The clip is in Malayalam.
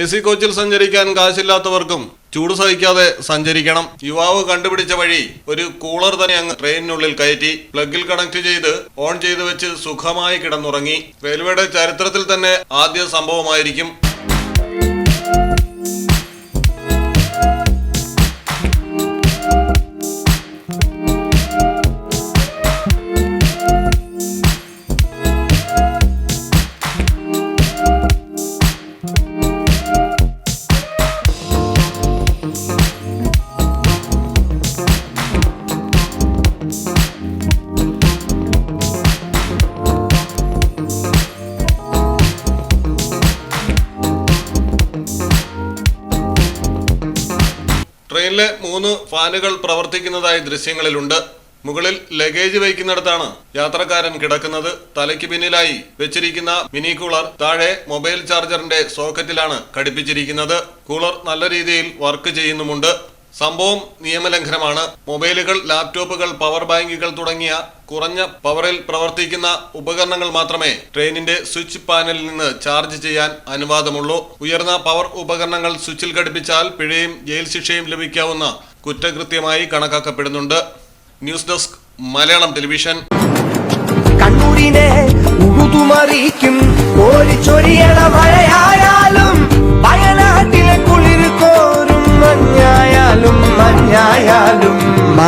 എ സി കോച്ചിൽ സഞ്ചരിക്കാൻ കാശില്ലാത്തവർക്കും ചൂട് സഹിക്കാതെ സഞ്ചരിക്കണം. യുവാവ് കണ്ടുപിടിച്ച വഴി ഒരു കൂളർ തന്നെ അങ്ങ് ട്രെയിനിനുള്ളിൽ കയറ്റി പ്ലഗിൽ കണക്ട് ചെയ്ത് ഓൺ ചെയ്ത് വെച്ച് സുഖമായി കിടന്നുറങ്ങി. റെയിൽവേയുടെ ചരിത്രത്തിൽ തന്നെ ആദ്യ സംഭവമായിരിക്കും ട്രെയിനിലെ മൂന്ന് ഫാനുകൾ പ്രവർത്തിക്കുന്നതായി ദൃശ്യങ്ങളിലുണ്ട്. മുകളിൽ ലഗേജ് വയ്ക്കുന്നിടത്താണ് യാത്രക്കാരൻ കിടക്കുന്നത്. തലയ്ക്ക് പിന്നിലായി വെച്ചിരിക്കുന്ന മിനി കൂളർ താഴെ മൊബൈൽ ചാർജറിന്റെ സോക്കറ്റിലാണ് ഘടിപ്പിച്ചിരിക്കുന്നത്. കൂളർ നല്ല രീതിയിൽ വർക്ക് ചെയ്യുന്നുമുണ്ട്. സംഭവം നിയമലംഘനമാണ്. മൊബൈലുകൾ ലാപ്ടോപ്പുകൾ പവർ ബാങ്കുകൾ തുടങ്ങിയ കുറഞ്ഞ പവറിൽ പ്രവർത്തിക്കുന്ന ഉപകരണങ്ങൾ മാത്രമേ ട്രെയിനിന്റെ സ്വിച്ച് പാനലിൽ നിന്ന് ചാർജ് ചെയ്യാൻ അനുവാദമുള്ളൂ. ഉയർന്ന പവർ ഉപകരണങ്ങൾ സ്വിച്ചിൽ ഘടിപ്പിച്ചാൽ പിഴയും ജയിൽ ശിക്ഷയും ലഭിക്കാവുന്ന കുറ്റകൃത്യമായി കണക്കാക്കപ്പെടുന്നുണ്ട്. News desk Malayalam television. കണ്ണൂരിനെ മഴയായാലും